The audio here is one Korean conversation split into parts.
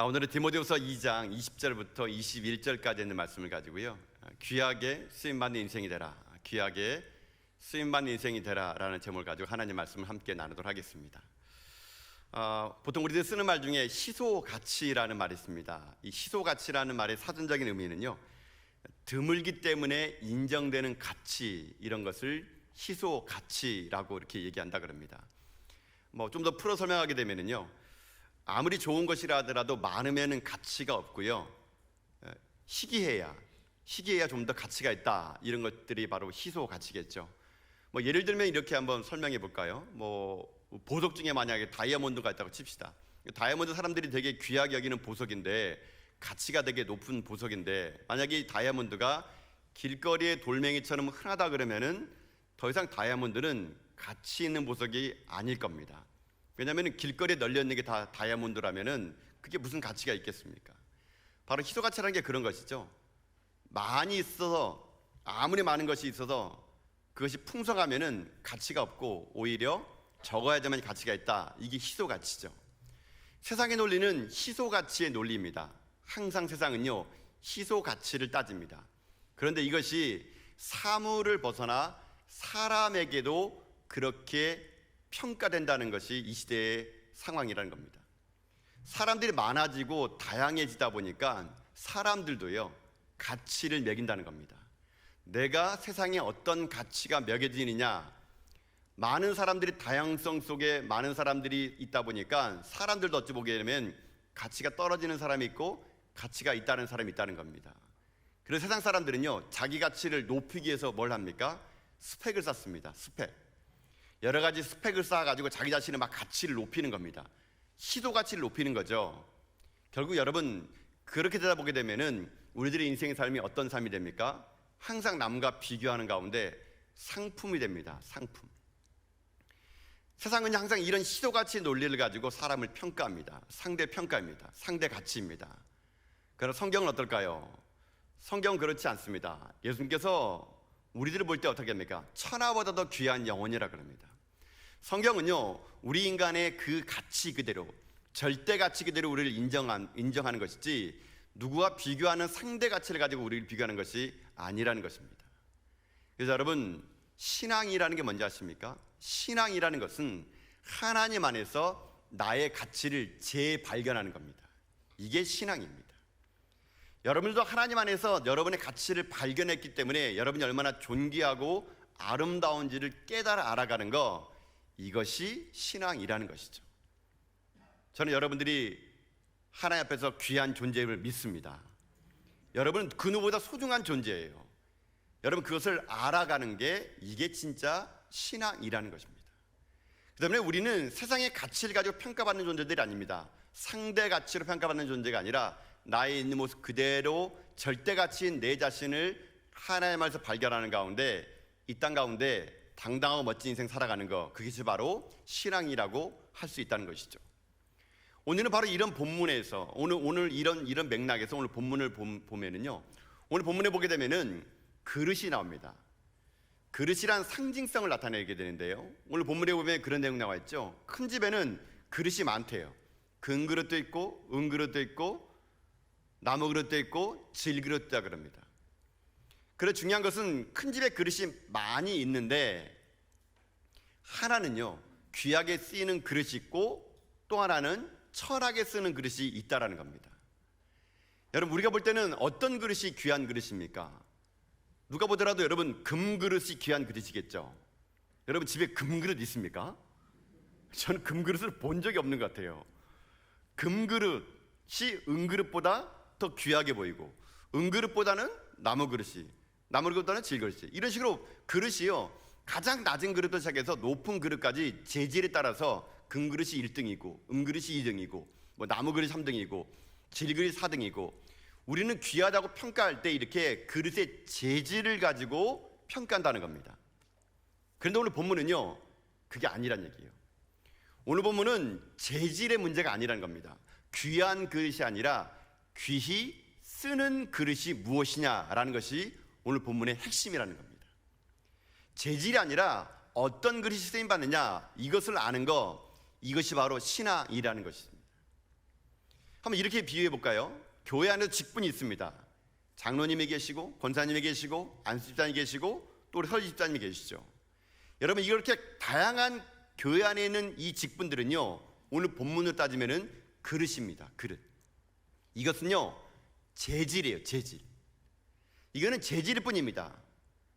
아, 오늘은 디모데후서 2장 20절부터 21절까지 있는 말씀을 가지고요. 아, 귀하게 쓰임 받는 인생이 되라. 귀하게 쓰임 받는 인생이 되라라는 제목을 가지고 하나님 말씀을 함께 나누도록 하겠습니다. 어, 보통 우리들 쓰는 말 중에 희소 가치라는 말이 있습니다. 이 희소 가치라는 말의 사전적인 의미는요. 드물기 때문에 인정되는 가치 이런 것을 희소 가치라고 이렇게 얘기한다 그럽니다. 뭐 좀 더 풀어 설명하게 되면은요. 아무리 좋은 것이라 하더라도 많으면은 가치가 없고요. 에, 희귀해야 희귀해야 좀 더 가치가 있다. 이런 것들이 바로 희소 가치겠죠. 뭐 예를 들면 이렇게 한번 설명해 볼까요? 뭐 보석 중에 만약에 다이아몬드가 있다고 칩시다. 다이아몬드 사람들이 되게 귀하게 여기는 보석인데 가치가 되게 높은 보석인데 만약에 이 다이아몬드가 길거리의 돌멩이처럼 흔하다 그러면은 더 이상 다이아몬드는 가치 있는 보석이 아닐 겁니다. 왜냐하면 길거리에 널려 있는 게 다 다이아몬드라면은 그게 무슨 가치가 있겠습니까? 바로 희소 가치라는 게 그런 것이죠. 많이 있어서 아무리 많은 것이 있어서 그것이 풍성하면은 가치가 없고 오히려 적어야지만 가치가 있다. 이게 희소 가치죠. 세상의 논리는 희소 가치의 논리입니다. 항상 세상은요 희소 가치를 따집니다. 그런데 이것이 사물을 벗어나 사람에게도 그렇게 평가된다는 것이 이 시대의 상황이라는 겁니다. 사람들이 많아지고 다양해지다 보니까 사람들도요 가치를 매긴다는 겁니다. 내가 세상에 어떤 가치가 매겨지느냐 많은 사람들이 다양성 속에 많은 사람들이 있다 보니까 사람들도 어찌 보게 되면 가치가 떨어지는 사람이 있고 가치가 있다는 사람이 있다는 겁니다. 그래서 세상 사람들은요 자기 가치를 높이기 위해서 뭘 합니까? 스펙을 쌓습니다. 스펙. 여러 가지 스펙을 쌓아가지고 자기 자신의 막 가치를 높이는 겁니다. 시도 가치를 높이는 거죠. 결국 여러분 그렇게 되다 보게 되면은 우리들의 인생의 삶이 어떤 삶이 됩니까? 항상 남과 비교하는 가운데 상품이 됩니다. 상품. 세상은 항상 이런 시도 가치 논리를 가지고 사람을 평가합니다. 상대 평가입니다. 상대 가치입니다. 그러나 성경은 어떨까요? 성경은 그렇지 않습니다. 예수님께서 우리들을 볼 때 어떻게 합니까? 천하보다 더 귀한 영혼이라 그럽니다. 성경은요, 우리 인간의 그 가치 그대로, 절대 가치 그대로 우리를 인정한, 인정하는 것이지, 누구와 비교하는 상대 가치를 가지고 우리를 비교하는 것이 아니라는 것입니다. 그래서 여러분, 신앙이라는 게 뭔지 아십니까? 신앙이라는 것은 하나님 안에서 나의 가치를 재발견하는 겁니다. 이게 신앙입니다. 여러분들도 하나님 안에서 여러분의 가치를 발견했기 때문에 여러분이 얼마나 존귀하고 아름다운지를 깨달아 알아가는 거 이것이 신앙이라는 것이죠. 저는 여러분들이 하나님 앞에서 귀한 존재임을 믿습니다. 여러분은 그 누구보다 소중한 존재예요. 여러분 그것을 알아가는 게 이게 진짜 신앙이라는 것입니다. 그 때문에 우리는 세상의 가치를 가지고 평가받는 존재들이 아닙니다. 상대 가치로 평가받는 존재가 아니라 나의 있는 모습 그대로 절대 가치인 내 자신을 하나님 안에서 발견하는 가운데 이 땅 가운데 당당하고 멋진 인생 살아가는 거 그것이 바로 신앙이라고 할 수 있다는 것이죠. 오늘은 바로 이런 본문에서 오늘 오늘 이런 이런 맥락에서 오늘 본문을 보면은요. 오늘 본문에 보게 되면은 그릇이 나옵니다. 그릇이란 상징성을 나타내게 되는데요. 오늘 본문에 보면 그런 내용 나와 있죠. 큰 집에는 그릇이 많대요. 금 그릇도 있고 은 그릇도 있고 나무 그릇도 있고 질 그릇도 그럽니다. 그래 중요한 것은 큰 집에 그릇이 많이 있는데 하나는요 귀하게 쓰이는 그릇이 있고 또 하나는 철하게 쓰는 그릇이 있다라는 겁니다. 여러분 우리가 볼 때는 어떤 그릇이 귀한 그릇입니까? 누가 보더라도 여러분 금 그릇이 귀한 그릇이겠죠. 여러분 집에 금 그릇 있습니까? 저는 금 그릇을 본 적이 없는 것 같아요. 금 그릇이 은 그릇보다 더 귀하게 보이고 은 그릇보다는 나무 그릇이 나무 그릇보다는 질 그릇이 이런 식으로 그릇이요 가장 낮은 그릇부터 시작해서 높은 그릇까지 재질에 따라서 금 그릇이 1등이고 은 그릇이 2등이고 뭐 나무 그릇이 3등이고 질 그릇이 4등이고 우리는 귀하다고 평가할 때 이렇게 그릇의 재질을 가지고 평가한다는 겁니다. 그런데 오늘 본문은요 그게 아니란 얘기예요. 오늘 본문은 재질의 문제가 아니라는 겁니다. 귀한 그릇이 아니라 귀히 쓰는 그릇이 무엇이냐라는 것이 오늘 본문의 핵심이라는 겁니다. 재질이 아니라 어떤 그릇이 쓰임 받느냐 이것을 아는 거 이것이 바로 신앙이라는 것입니다. 한번 이렇게 비유해 볼까요? 교회 안에도 직분이 있습니다. 장로님이 계시고 권사님이 계시고 안수집사님이 계시고 또 우리 설집사님이 계시죠. 여러분 이렇게 다양한 교회 안에 있는 이 직분들은요 오늘 본문을 따지면은 그릇입니다. 그릇. 이것은요 재질이에요. 재질. 이거는 재질일 뿐입니다.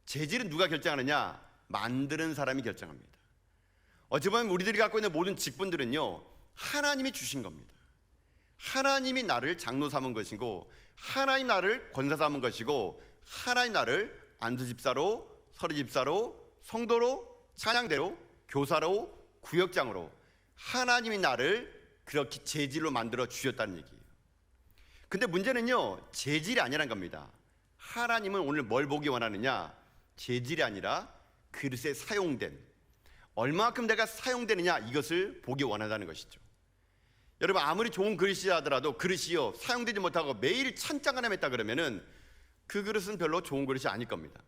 재질은 누가 결정하느냐? 만드는 사람이 결정합니다. 어찌 보면 우리들이 갖고 있는 모든 직분들은요 하나님이 주신 겁니다. 하나님이 나를 장로 삼은 것이고 하나님 나를 권사 삼은 것이고 하나님 나를 안수 집사로 서리 집사로 성도로 찬양대로 교사로 구역장으로 하나님이 나를 그렇게 재질로 만들어 주셨다는 얘기예요. 근데 문제는요 재질이 아니란 겁니다. 하나님은 오늘 뭘 보기 원하느냐? 재질이 아니라 그릇에 사용된 얼마만큼 내가 사용되느냐 이것을 보기 원한다는 것이죠. 여러분 아무리 좋은 그릇이 하더라도 그릇이요 사용되지 못하고 매일 찬장 하나 했다 그러면은 그 그릇은 별로 좋은 그릇이 아닐 겁니다.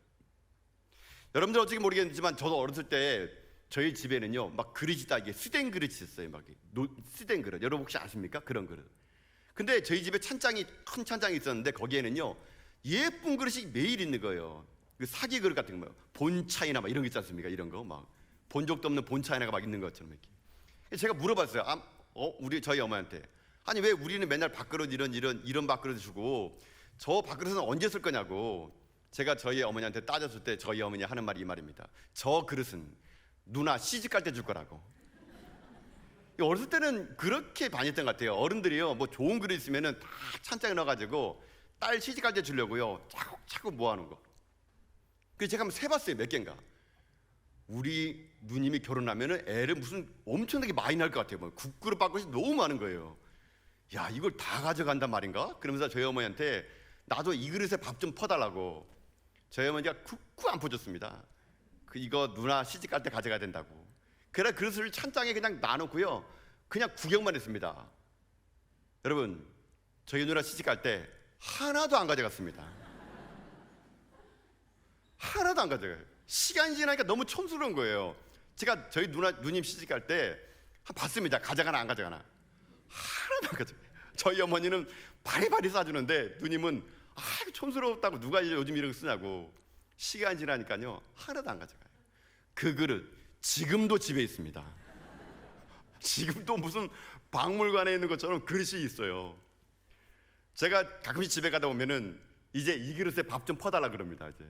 여러분들 어떻게 모르겠지만 저도 어렸을 때 저희 집에는요 막 그릇이 다 이게 쓰된 그릇이 있었어요 막 쓰된 그릇 여러분 혹시 아십니까 그런 그릇 근데 저희 집에 찬장이 큰 찬장이 있었는데 거기에는요 예쁜 그릇이 매일 있는 거예요. 그 사기 그릇 같은 거 본차이나 막 이런 거 있지 않습니까? 이런 거 막. 본 적도 없는 본차이나가 막 있는 것처럼 이렇게. 제가 물어봤어요. 아, 어 우리 저희 어머니한테. 아니 왜 우리는 맨날 밥그릇 이런 이런 이런 밥그릇 주고 저 밥그릇은 언제 쓸 거냐고 제가 저희 어머니한테 따졌을 때 저희 어머니 하는 말이 이 말입니다. 저 그릇은 누나 시집 갈 때 줄 거라고. 어렸을 때는 그렇게 많이 했던 것 같아요. 어른들이요, 뭐 좋은 그릇 있으면은 다 찬장에 넣어가지고 딸 시집 갈 때 주려고요. 자꾸 모아놓은 거. 그래서 제가 한번 세봤어요. 몇 개인가. 우리 누님이 결혼하면은 애를 무슨 엄청나게 많이 낳을 것 같아요. 뭐 국그릇 밥그릇이 너무 많은 거예요. 야 이걸 다 가져간단 말인가? 그러면서 저희 어머니한테 나도 이 그릇에 밥 좀 퍼달라고 저희 어머니가 쿡쿡 안 퍼줬습니다. 그 이거 누나 시집 갈 때 가져가야 된다고. 그래 그릇을 찬장에 그냥 놔놓고요. 그냥 구경만 했습니다. 여러분 저희 누나 시집 갈 때 하나도 안 가져갔습니다. 하나도 안 가져가요. 시간이 지나니까 너무 촌스러운 거예요. 제가 저희 누나 누님 시집 갈 때 봤습니다. 가져가나 안 가져가나. 하나도 안 가져가요. 저희 어머니는 바리바리 싸주는데 누님은 아 촌스럽다고 누가 요즘 이런 거 쓰냐고 시간 지나니까요 하나도 안 가져가요. 그 그릇 지금도 집에 있습니다. 지금도 무슨 박물관에 있는 것처럼 그릇이 있어요. 제가 가끔씩 집에 가다 보면은 이제 이 그릇에 밥 좀 퍼달라 그럽니다. 이제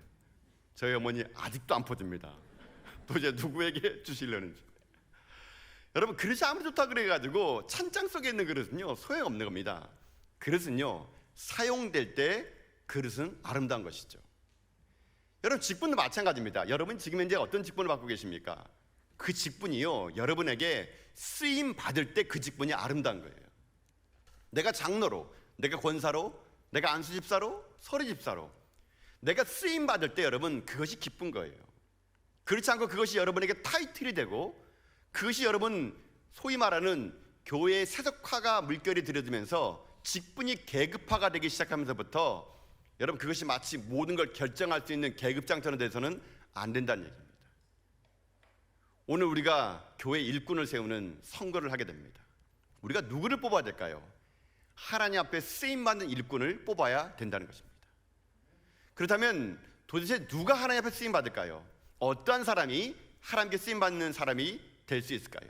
저희 어머니 아직도 안 퍼줍니다. 도대체 누구에게 주시려는지. 여러분 그릇이 아무리 좋다 그래가지고 찬장 속에 있는 그릇은요 소용없는 겁니다. 그릇은요 사용될 때 그릇은 아름다운 것이죠. 여러분 직분도 마찬가지입니다. 여러분 지금 현재 어떤 직분을 받고 계십니까? 그 직분이요 여러분에게 쓰임 받을 때 그 직분이 아름다운 거예요. 내가 장로로, 내가 권사로, 내가 안수집사로, 서리집사로 내가 쓰임 받을 때 여러분 그것이 기쁜 거예요. 그렇지 않고 그것이 여러분에게 타이틀이 되고 그것이 여러분 소위 말하는 교회의 세속화가 물결이 들여지면서 직분이 계급화가 되기 시작하면서부터 여러분 그것이 마치 모든 걸 결정할 수 있는 계급장처럼 돼서는 안 된다는 얘기입니다. 오늘 우리가 교회 일꾼을 세우는 선거를 하게 됩니다. 우리가 누구를 뽑아야 될까요? 하나님 앞에 쓰임 받는 일꾼을 뽑아야 된다는 것입니다. 그렇다면 도대체 누가 하나님 앞에 쓰임 받을까요? 어떠한 사람이 하나님께 쓰임 받는 사람이 될 수 있을까요?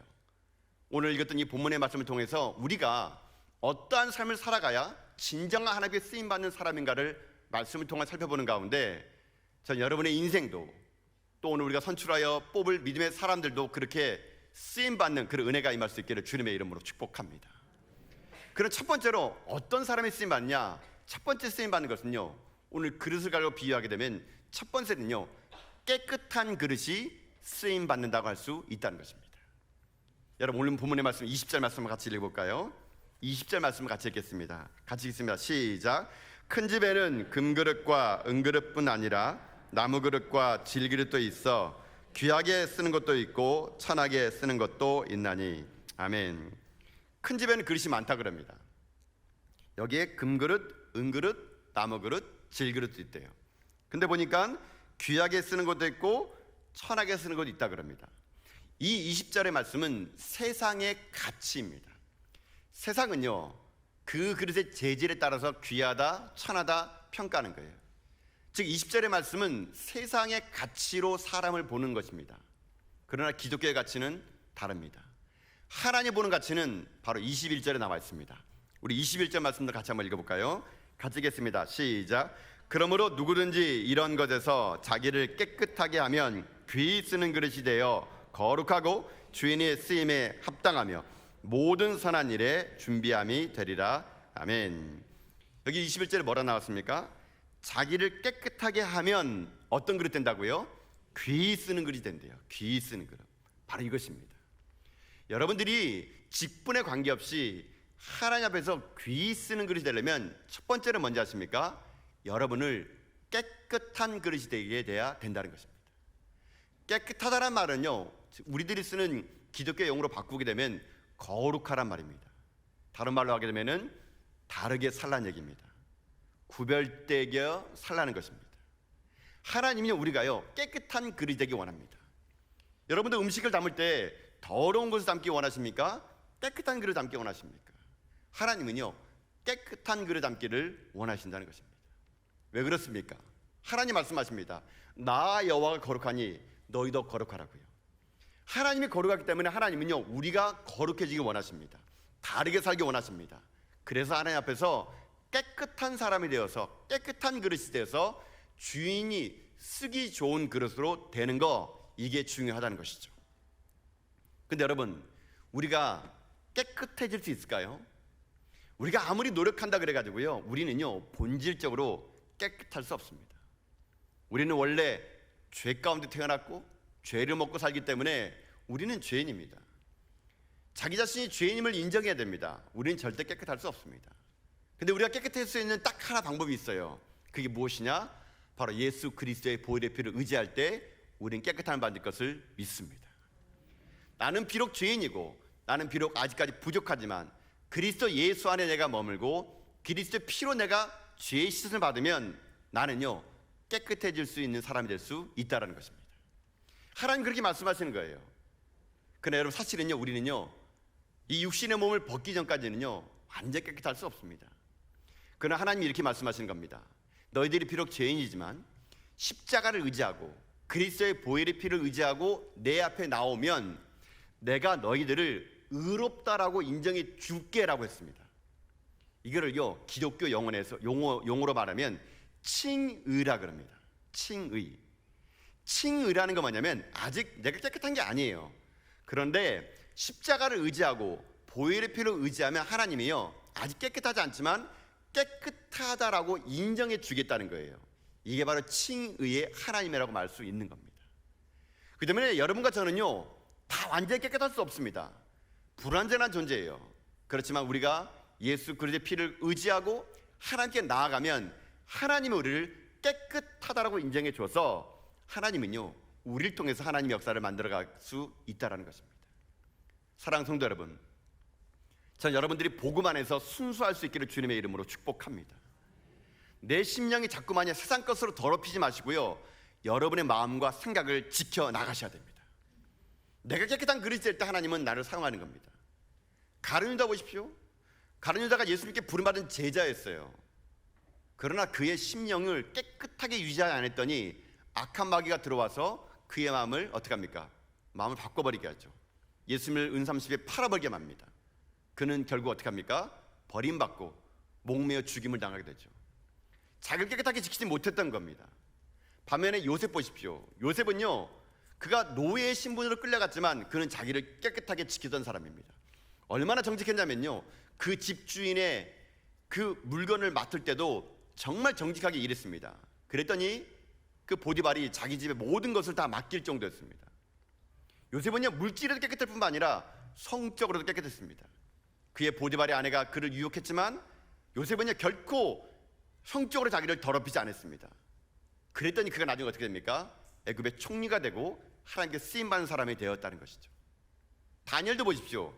오늘 읽었던 이 본문의 말씀을 통해서 우리가 어떠한 삶을 살아가야 진정한 하나님께 쓰임 받는 사람인가를 말씀을 통해 살펴보는 가운데 전 여러분의 인생도 또 오늘 우리가 선출하여 뽑을 믿음의 사람들도 그렇게 쓰임 받는 그런 은혜가 임할 수 있기를 주님의 이름으로 축복합니다. 그럼 첫 번째로 어떤 사람이 쓰임 받냐? 첫 번째 쓰임 받는 것은요. 오늘 그릇을 가지고 비유하게 되면 첫 번째는요. 깨끗한 그릇이 쓰임 받는다고 할 수 있다는 것입니다. 여러분 오늘 본문의 말씀 20절 말씀을 같이 읽어볼까요? 20절 말씀을 같이 읽겠습니다. 같이 읽습니다. 시작. 큰 집에는 금그릇과 은그릇뿐 아니라 나무그릇과 질그릇도 있어 귀하게 쓰는 것도 있고 천하게 쓰는 것도 있나니 아멘. 큰 집에는 그릇이 많다 그럽니다. 여기에 금그릇, 은그릇, 나무그릇, 질그릇도 있대요. 근데 보니까 귀하게 쓰는 것도 있고 천하게 쓰는 것도 있다 그럽니다. 이 20절의 말씀은 세상의 가치입니다. 세상은요, 그 그릇의 재질에 따라서 귀하다, 천하다 평가하는 거예요. 즉 20절의 말씀은 세상의 가치로 사람을 보는 것입니다. 그러나 기독교의 가치는 다릅니다. 하나님 보는 가치는 바로 21절에 나와 있습니다. 우리 21절 말씀도 같이 한번 읽어볼까요? 같이 읽겠습니다. 시작. 그러므로 누구든지 이런 것에서 자기를 깨끗하게 하면 귀 쓰는 그릇이 되어 거룩하고 주인의 쓰임에 합당하며 모든 선한 일에 준비함이 되리라. 아멘. 여기 21절에 뭐라 나왔습니까? 자기를 깨끗하게 하면 어떤 그릇 된다고요? 귀 쓰는 그릇이 된대요. 귀 쓰는 그릇. 바로 이것입니다. 여러분들이 직분에 관계없이 하나님 앞에서 귀 쓰는 그릇이 되려면 첫 번째는 뭔지 아십니까? 여러분을 깨끗한 그릇이 되게 돼야 된다는 것입니다. 깨끗하다는 말은요, 우리들이 쓰는 기독교 용어로 바꾸게 되면 거룩하란 말입니다. 다른 말로 하게 되면은 다르게 살란 얘기입니다. 구별되게 살라는 것입니다. 하나님이 우리가요 깨끗한 그릇이 되기 원합니다. 여러분들 음식을 담을 때 더러운 것을 담기 원하십니까? 깨끗한 그릇 담기 원하십니까? 하나님은요 깨끗한 그릇 담기를 원하신다는 것입니다. 왜 그렇습니까? 하나님 말씀하십니다. 나 여호와가 거룩하니 너희도 거룩하라고요. 하나님이 거룩하기 때문에 하나님은요 우리가 거룩해지기 원하십니다. 다르게 살기 원하십니다. 그래서 하나님 앞에서 깨끗한 사람이 되어서 깨끗한 그릇이 되어서 주인이 쓰기 좋은 그릇으로 되는 거 이게 중요하다는 것이죠. 근데 여러분 우리가 깨끗해질 수 있을까요? 우리가 아무리 노력한다 그래 가지고요. 우리는요 본질적으로 깨끗할 수 없습니다. 우리는 원래 죄 가운데 태어났고 죄를 먹고 살기 때문에 우리는 죄인입니다. 자기 자신이 죄인임을 인정해야 됩니다. 우리는 절대 깨끗할 수 없습니다. 근데 우리가 깨끗할 수 있는 딱 하나 방법이 있어요. 그게 무엇이냐? 바로 예수 그리스도의 보혈의 피를 의지할 때 우리는 깨끗함을 받을 것을 믿습니다. 나는 비록 죄인이고 나는 비록 아직까지 부족하지만 그리스도 예수 안에 내가 머물고 그리스도의 피로 내가 죄의 씻음을 받으면 나는요 깨끗해질 수 있는 사람이 될 수 있다라는 것입니다. 하나님 그렇게 말씀하시는 거예요. 그러나 여러분 사실은요 우리는요 이 육신의 몸을 벗기 전까지는요 완전 깨끗할 수 없습니다. 그러나 하나님이 이렇게 말씀하시는 겁니다. 너희들이 비록 죄인이지만 십자가를 의지하고 그리스도의 보혈의 피를 의지하고 내 앞에 나오면 내가 너희들을 의롭다라고 인정해 줄게라고 했습니다. 이거를요 기독교 영어에서 용어 용어로 말하면 칭의라 그럽니다. 칭의. 칭의라는 거 뭐냐면 아직 내가 깨끗한 게 아니에요. 그런데 십자가를 의지하고 보혈의 피를 의지하면 하나님이요 아직 깨끗하지 않지만 깨끗하다라고 인정해 주겠다는 거예요. 이게 바로 칭의의 하나님이라고 말수 있는 겁니다. 그 때문에 여러분과 저는요 다 완전히 깨끗할 수 없습니다. 불완전한 존재예요. 그렇지만 우리가 예수 그리스도의 피를 의지하고 하나님께 나아가면 하나님이 우리를 깨끗하다라고 인정해 줘서 하나님은요 우리를 통해서 하나님의 역사를 만들어갈 수 있다라는 것입니다. 사랑 성도 여러분, 전 여러분들이 복음 안에서 순수할 수 있기를 주님의 이름으로 축복합니다. 내 심령이 자꾸만요 세상 것으로 더럽히지 마시고요 여러분의 마음과 생각을 지켜 나가셔야 됩니다. 내가 깨끗한 그릇이 될때 하나님은 나를 사용하는 겁니다. 가룟 유다 보십시오. 가룟 유다가 예수님께 부름받은 제자였어요. 그러나 그의 심령을 깨끗하게 유지하지 않았더니 악한 마귀가 들어와서 그의 마음을 어떻게 합니까? 마음을 바꿔버리게 하죠. 예수님을 은삼십에 팔아버리게 합니다. 그는 결국 어떻게 합니까? 버림받고 목매어 죽임을 당하게 되죠. 자기를 깨끗하게 지키지 못했던 겁니다. 반면에 요셉 보십시오. 요셉은요, 그가 노예의 신분으로 끌려갔지만 그는 자기를 깨끗하게 지키던 사람입니다. 얼마나 정직했냐면요, 그 집주인의 그 물건을 맡을 때도 정말 정직하게 일했습니다. 그랬더니 그 보디발이 자기 집의 모든 것을 다 맡길 정도였습니다. 요셉은요 물질에도 깨끗할 뿐만 아니라 성적으로도 깨끗했습니다. 그의 보디발의 아내가 그를 유혹했지만 요셉은요 결코 성적으로 자기를 더럽히지 않았습니다. 그랬더니 그가 나중에 어떻게 됩니까? 애굽의 총리가 되고 하나님께 쓰임 받는 사람이 되었다는 것이죠. 다니엘도 보십시오.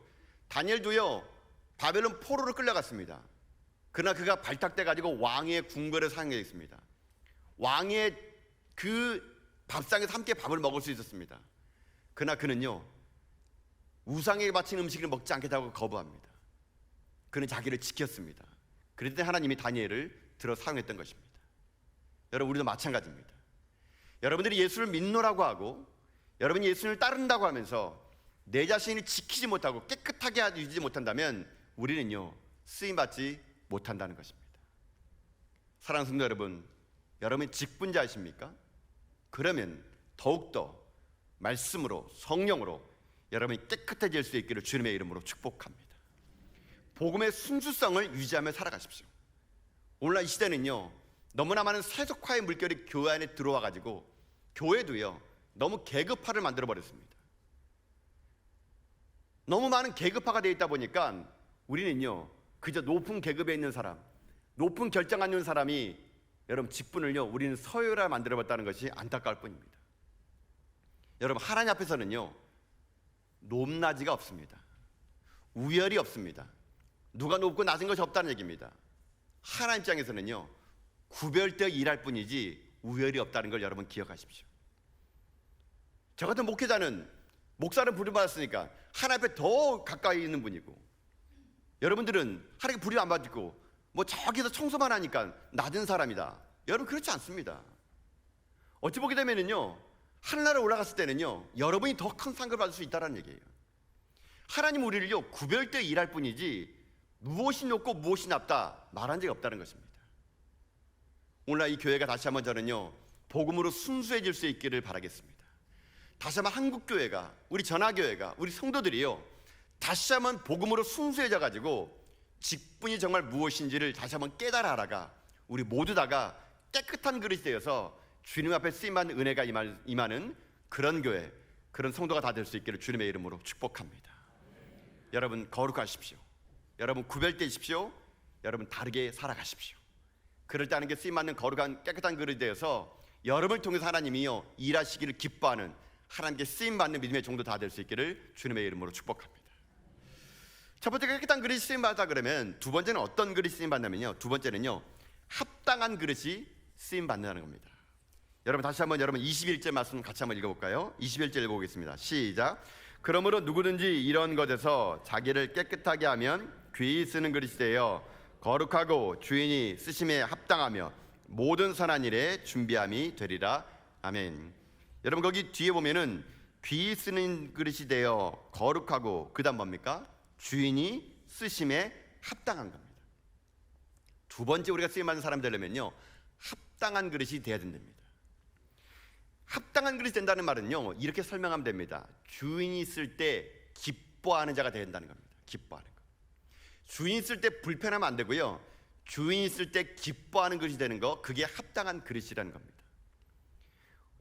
다니엘도요 바벨론 포로로 끌려갔습니다. 그러나 그가 발탁돼 가지고 왕의 궁궐에 사용해 있습니다. 왕의 그 밥상에서 함께 밥을 먹을 수 있었습니다. 그러나 그는요 우상에게 바친 음식을 먹지 않겠다고 거부합니다. 그는 자기를 지켰습니다. 때 하나님이 다니엘을 들어 사용했던 것입니다. 여러분 우리도 마찬가지입니다. 여러분들이 예수를 믿노라고 하고 여러분이 예수를 따른다고 하면서 내 자신을 지키지 못하고 깨끗하게 유지지 못한다면 우리는요 쓰임 받지 못한다는 것입니다. 사랑하는 성도 여러분, 여러분 직분자이십니까? 그러면 더욱더 말씀으로 성령으로 여러분이 깨끗해질 수 있기를 주님의 이름으로 축복합니다. 복음의 순수성을 유지하며 살아가십시오. 오늘날 이 시대는요 너무나 많은 세속화의 물결이 교회 안에 들어와 가지고 교회도요 너무 계급화를 만들어 버렸습니다. 너무 많은 계급화가 되어 있다 보니까 우리는요 그저 높은 계급에 있는 사람, 높은 결정한 있는 사람이 여러분 직분을요 우리는 서열화 만들어 봤다는 것이 안타까울 뿐입니다. 여러분 하나님 앞에서는요 높낮이가 없습니다. 우열이 없습니다. 누가 높고 낮은 것이 없다는 얘기입니다. 하나님 입장에서는요 구별되어 일할 뿐이지 우열이 없다는 걸 여러분 기억하십시오. 저 같은 목회자는 목사를 부름받았으니까 하나님 앞에 더 가까이 있는 분이고 여러분들은 하나님께 부름 안 받고 뭐 저기서 청소만 하니까 낮은 사람이다. 여러분 그렇지 않습니다. 어찌 보게 되면은요 하늘나라 올라갔을 때는요 여러분이 더 큰 상급을 받을 수 있다는 얘기예요. 하나님 우리를요 구별되어 일할 뿐이지 무엇이 높고 무엇이 낮다 말한 적이 없다는 것입니다. 오늘 이 교회가 다시 한번 저는요 복음으로 순수해질 수 있기를 바라겠습니다. 다시 한번 한국 교회가 우리 전화 교회가 우리 성도들이요 다시 한번 복음으로 순수해져 가지고 직분이 정말 무엇인지를 다시 한번 깨달아 알아가 우리 모두 다가 깨끗한 그릇이 되어서 주님 앞에 쓰임받는 은혜가 임하- 임하는 그런 교회 그런 성도가 다 될 수 있기를 주님의 이름으로 축복합니다. 여러분 거룩하십시오. 여러분 구별되십시오. 여러분 다르게 살아가십시오. 그럴 때 하는 게 쓰임받는 거룩한 깨끗한 그릇이 되어서 여러분을 통해서 하나님이요 일하시기를 기뻐하는 하나님께 쓰임 받는 믿음의 정도 다 될 수 있기를 주님의 이름으로 축복합니다. 첫 번째 깨끗한 그릇이 쓰임 받다 그러면 두 번째는 어떤 그릇이 쓰임 받냐면요 두 번째는요 합당한 그릇이 쓰임 받는다는 겁니다. 여러분 다시 한번 여러분 21절 말씀 같이 한번 읽어 볼까요? 21절 읽어 보겠습니다. 시작. 그러므로 누구든지 이런 것에서 자기를 깨끗하게 하면 귀히 쓰는 그릇이 되어 거룩하고 주인이 쓰심에 합당하며 모든 선한 일에 준비함이 되리라. 아멘. 여러분 거기 뒤에 보면은 귀히 쓰는 그릇이 되어 거룩하고 그다음 뭡니까? 주인이 쓰심에 합당한 겁니다. 두 번째 우리가 쓰임 받는 사람 되려면요 합당한 그릇이 돼야 된답니다. 합당한 그릇이 된다는 말은요 이렇게 설명하면 됩니다. 주인이 있을 때 기뻐하는 자가 돼야 된다는 겁니다. 기뻐하는 거. 주인 있을 때 불편하면 안 되고요. 주인 있을 때 기뻐하는 그릇이 되는 거 그게 합당한 그릇이라는 겁니다.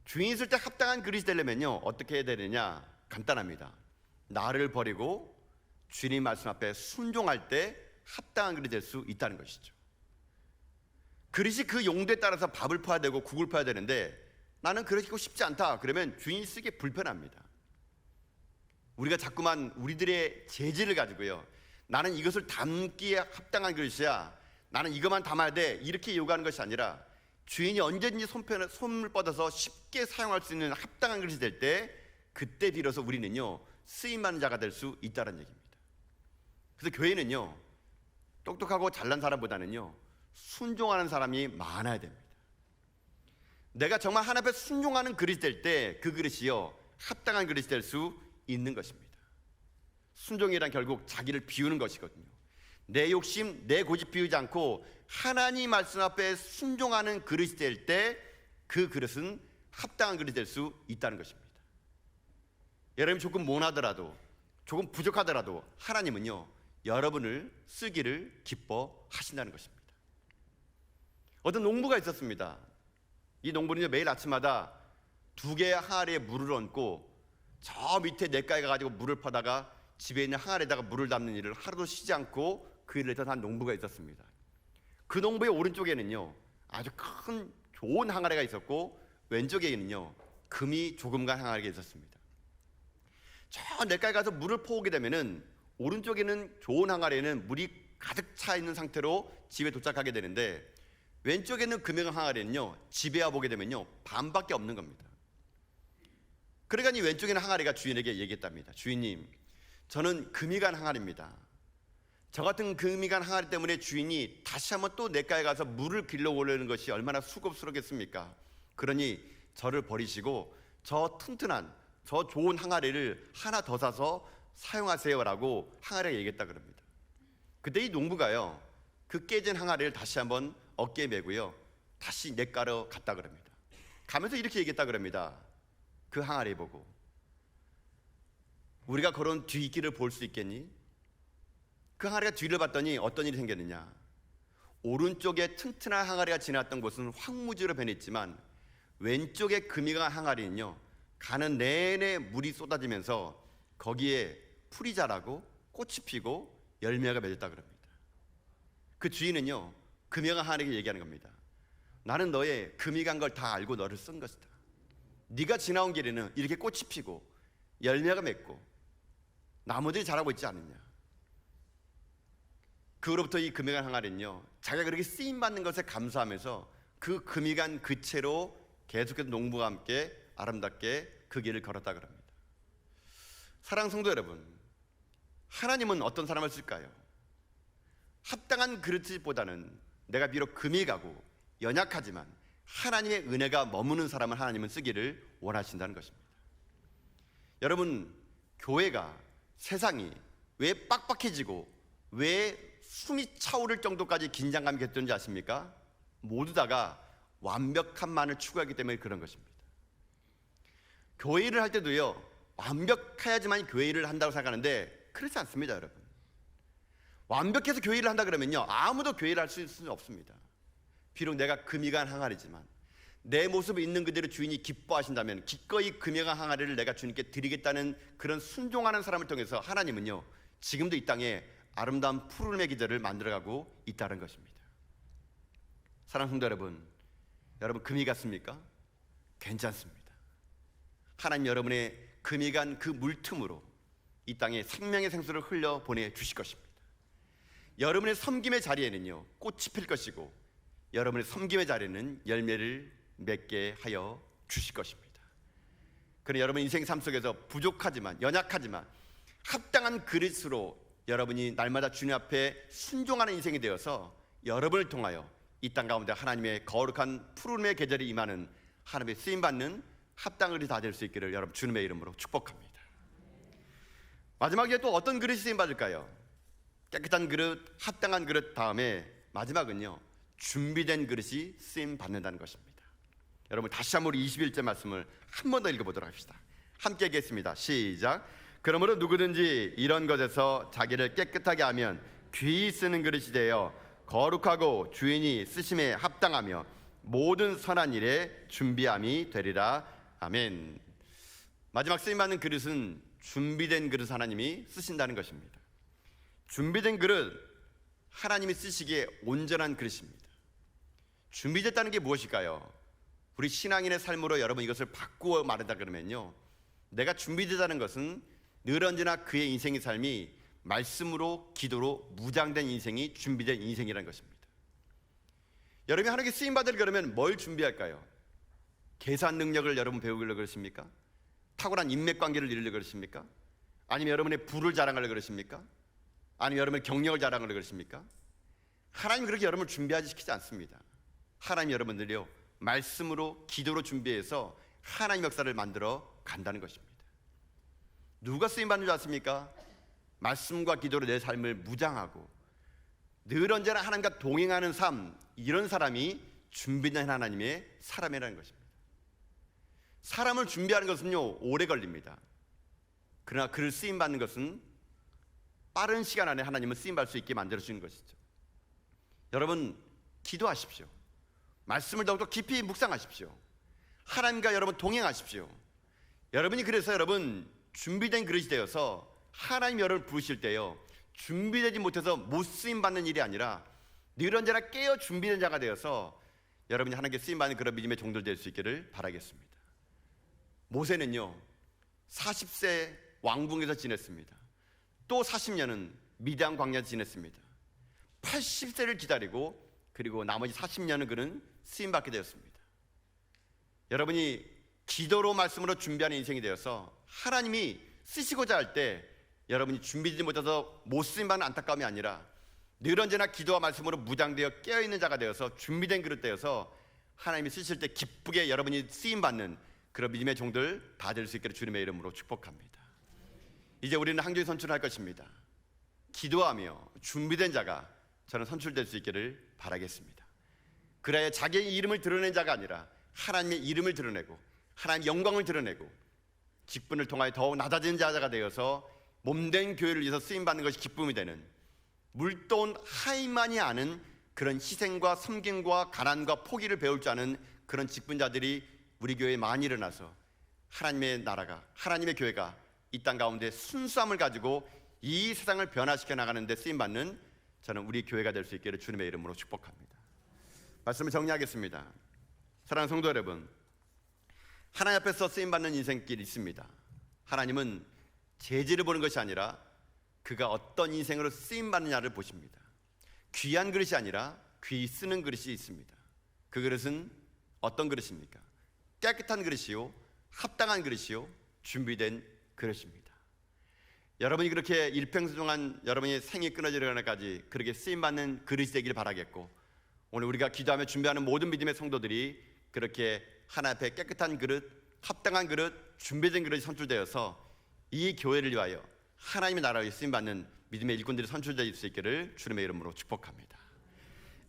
주인 있을 때 합당한 그릇이 되려면요 어떻게 해야 되느냐 간단합니다. 나를 버리고 주님 말씀 앞에 순종할 때 합당한 그릇이 될 수 있다는 것이죠. 그릇이 그 용도에 따라서 밥을 퍼야 되고 국을 퍼야 되는데 나는 그릇이 쉽지 않다. 그러면 주인이 쓰기 불편합니다. 우리가 자꾸만 우리들의 재질을 가지고요. 나는 이것을 담기에 합당한 그릇이야. 나는 이것만 담아야 돼. 이렇게 요구하는 것이 아니라 주인이 언제든지 손편을 손을 뻗어서 쉽게 사용할 수 있는 합당한 그릇이 될 때 그때 비로소 우리는요 쓰임받는 자가 될 수 있다는 얘기입니다. 그래서 교회는요 똑똑하고 잘난 사람보다는요 순종하는 사람이 많아야 됩니다. 내가 정말 하나님 앞에 순종하는 그릇이 될 때 그 그릇이요 합당한 그릇이 될 수 있는 것입니다. 순종이란 결국 자기를 비우는 것이거든요. 내 욕심, 내 고집 비우지 않고 하나님 말씀 앞에 순종하는 그릇이 될 때 그 그릇은 합당한 그릇이 될 수 있다는 것입니다. 여러분이 조금 모나더라도 조금 부족하더라도 하나님은요 여러분을 쓰기를 기뻐하신다는 것입니다. 어떤 농부가 있었습니다. 이 농부는요 매일 아침마다 두 개의 항아리에 물을 얹고 저 밑에 냇가에 가가지고 물을 퍼다가 집에 있는 항아리에다가 물을 담는 일을 하루도 쉬지 않고 그 일을 했던 한 농부가 있었습니다. 그 농부의 오른쪽에는요 아주 큰 좋은 항아리가 있었고 왼쪽에는요 금이 조금간 항아리가 있었습니다. 저 냇가에 가서 물을 퍼오게 되면은 오른쪽에는 좋은 항아리에는 물이 가득 차 있는 상태로 집에 도착하게 되는데 왼쪽에는 금형 항아리는요 집에 와 보게 되면요 반밖에 없는 겁니다. 그러니까 이 왼쪽에는 항아리가 주인에게 얘기했답니다. 주인님, 저는 금이 간 항아리입니다. 저 같은 금이간 항아리 때문에 주인이 다시 한번 또 냇가에 가서 물을 길러 오려는 것이 얼마나 수고스럽겠습니까? 그러니 저를 버리시고 저 튼튼한 저 좋은 항아리를 하나 더 사서 사용하세요라고 항아리가 얘기했다 그럽니다. 그때 이 농부가요 그 깨진 항아리를 다시 한번 어깨에 메고요 다시 냇가로 갔다 그럽니다. 가면서 이렇게 얘기했다 그럽니다. 그 항아리 보고 우리가 걸어온 뒷길을 볼 수 있겠니? 그 항아리가 뒤를 봤더니 어떤 일이 생겼느냐? 오른쪽에 튼튼한 항아리가 지났던 곳은 황무지로 변했지만 왼쪽에 금이 간 항아리는요 가는 내내 물이 쏟아지면서 거기에 풀이 자라고 꽃이 피고 열매가 맺었다 그럽니다. 그 주인은요 금이 간 항아리에게 얘기하는 겁니다. 나는 너의 금이 간 걸 다 알고 너를 쓴 것이다. 네가 지나온 길에는 이렇게 꽃이 피고 열매가 맺고 나무들이 자라고 있지 않느냐. 그로부터 이 금이간 항아리는요 자기가 그렇게 쓰임 받는 것에 감사하면서 그 금이간 그 채로 계속해서 농부와 함께 아름답게 그 길을 걸었다 그럽니다. 사랑 성도 여러분, 하나님은 어떤 사람을 쓸까요? 합당한 그릇보다는 내가 비록 금이 가고 연약하지만 하나님의 은혜가 머무는 사람을 하나님은 쓰기를 원하신다는 것입니다. 여러분, 교회가 세상이 왜 빡빡해지고 왜 숨이 차오를 정도까지 긴장감이 겼던지 아십니까? 모두 다가 완벽함만을 추구하기 때문에 그런 것입니다. 교회 일을 할 때도요, 완벽해야지만 교회 일을 한다고 생각하는데 그렇지 않습니다, 여러분. 완벽해서 교회 일을 한다 그러면요, 아무도 교회 일을 할 수는 없습니다. 비록 내가 금이간 항아리지만 내 모습을 있는 그대로 주인이 기뻐하신다면 기꺼이 금이간 항아리를 내가 주님께 드리겠다는 그런 순종하는 사람을 통해서 하나님은요, 지금도 이 땅에 아름다운 푸르름의 기절을 만들어가고 있다는 것입니다. 사랑 성도 여러분, 여러분 금이 같습니까? 괜찮습니다. 하나님 여러분의 금이 간 그 물틈으로 이 땅에 생명의 생수를 흘려 보내 주실 것입니다. 여러분의 섬김의 자리에는요 꽃이 필 것이고 여러분의 섬김의 자리에는 열매를 맺게 하여 주실 것입니다. 그런 여러분 인생 삶 속에서 부족하지만 연약하지만 합당한 그릇으로 여러분이 날마다 주님 앞에 순종하는 인생이 되어서 여러분을 통하여 이 땅 가운데 하나님의 거룩한 푸르름의 계절이 임하는 하나님의 쓰임 받는 합당을 다 될 수 있기를 여러분 주님의 이름으로 축복합니다. 마지막에 또 어떤 그릇이 쓰임 받을까요? 깨끗한 그릇, 합당한 그릇 다음에 마지막은요 준비된 그릇이 쓰임 받는다는 것입니다. 여러분 다시 한번 우리 21절 말씀을 한 번 더 읽어 보도록 합시다. 함께 읽겠습니다. 시작. 그러므로 누구든지 이런 것에서 자기를 깨끗하게 하면 귀히 쓰는 그릇이 되어 거룩하고 주인이 쓰심에 합당하며 모든 선한 일에 준비함이 되리라. 아멘. 마지막 쓰임 받는 그릇은 준비된 그릇 하나님이 쓰신다는 것입니다. 준비된 그릇 하나님이 쓰시기에 온전한 그릇입니다. 준비됐다는 게 무엇일까요? 우리 신앙인의 삶으로 여러분 이것을 바꾸어 말한다 그러면요. 내가 준비되다는 것은 늘 언제나 그의 인생의 삶이 말씀으로 기도로 무장된 인생이 준비된 인생이라는 것입니다. 여러분이 하나님께 쓰임 받을 그러면 뭘 준비할까요? 계산 능력을 여러분 배우려고 그러십니까? 탁월한 인맥 관계를 이루려고 그러십니까? 아니면 여러분의 부를 자랑하려고 그러십니까? 아니면 여러분의 경력을 자랑하려고 그러십니까? 하나님 그렇게 여러분을 준비하지 시키지 않습니다. 하나님 여러분들이요 말씀으로 기도로 준비해서 하나님 역사를 만들어 간다는 것입니다. 누가 쓰임 받는 줄 아십니까? 말씀과 기도로 내 삶을 무장하고 늘 언제나 하나님과 동행하는 삶 이런 사람이 준비된 하나님의 사람이라는 것입니다. 사람을 준비하는 것은요 오래 걸립니다. 그러나 그를 쓰임 받는 것은 빠른 시간 안에 하나님은 쓰임 받을 수 있게 만들어 주는 것이죠. 여러분 기도하십시오. 말씀을 더욱더 깊이 묵상하십시오. 하나님과 여러분 동행하십시오. 여러분이 그래서 여러분 준비된 그릇이 되어서 하나님 여러분을 부르실 때요 준비되지 못해서 못 쓰임 받는 일이 아니라 늘 언제나 깨어 준비된 자가 되어서 여러분이 하나님께 쓰임 받는 그런 믿음의 종들 될 수 있기를 바라겠습니다. 모세는요 40세 왕궁에서 지냈습니다. 또 40년은 미디안 광야에서 지냈습니다. 80세를 기다리고 그리고 나머지 40년은 그는 쓰임 받게 되었습니다. 여러분이 기도로 말씀으로 준비하는 인생이 되어서 하나님이 쓰시고자 할 때 여러분이 준비되지 못해서 못 쓰임 받는 안타까움이 아니라 늘 언제나 기도와 말씀으로 무장되어 깨어 있는 자가 되어서 준비된 그릇 되어서 하나님이 쓰실 때 기쁘게 여러분이 쓰임 받는 그런 믿음의 종들 다 될 수 있기를 주님의 이름으로 축복합니다. 이제 우리는 항저히 선출할 것입니다. 기도하며 준비된 자가 저는 선출될 수 있기를 바라겠습니다. 그래야 자기의 이름을 드러낸 자가 아니라 하나님의 이름을 드러내고 하나님의 영광을 드러내고 직분을 통하여 더욱 낮아진 자가 되어서 몸된 교회를 위해서 쓰임 받는 것이 기쁨이 되는 물돈 하이만이 아는 그런 희생과 섬김과 가난과 포기를 배울 줄 아는 그런 직분자들이 우리 교회에 많이 일어나서 하나님의 나라가 하나님의 교회가 이 땅 가운데 순수함을 가지고 이 세상을 변화시켜 나가는데 쓰임 받는 저는 우리 교회가 될 수 있기를 주님의 이름으로 축복합니다. 말씀을 정리하겠습니다. 사랑하는 성도 여러분, 하나님 앞에서 쓰임 받는 인생길이 있습니다. 하나님은 재질을 보는 것이 아니라 그가 어떤 인생으로 쓰임 받느냐를 보십니다. 귀한 그릇이 아니라 귀 쓰는 그릇이 있습니다. 그 그릇은 어떤 그릇입니까? 깨끗한 그릇이요, 합당한 그릇이요, 준비된 그릇입니다. 여러분이 그렇게 일평생 동안 여러분이 생이 끊어지려까지 그렇게 쓰임 받는 그릇이 되길 바라겠고 오늘 우리가 기도하며 준비하는 모든 믿음의 성도들이 그렇게 하나 앞에 깨끗한 그릇, 합당한 그릇, 준비된 그릇이 선출되어서 이 교회를 위하여 하나님의 나라에 쓰임 받는 믿음의 일꾼들이 선출될 수 있기를 주님의 이름으로 축복합니다.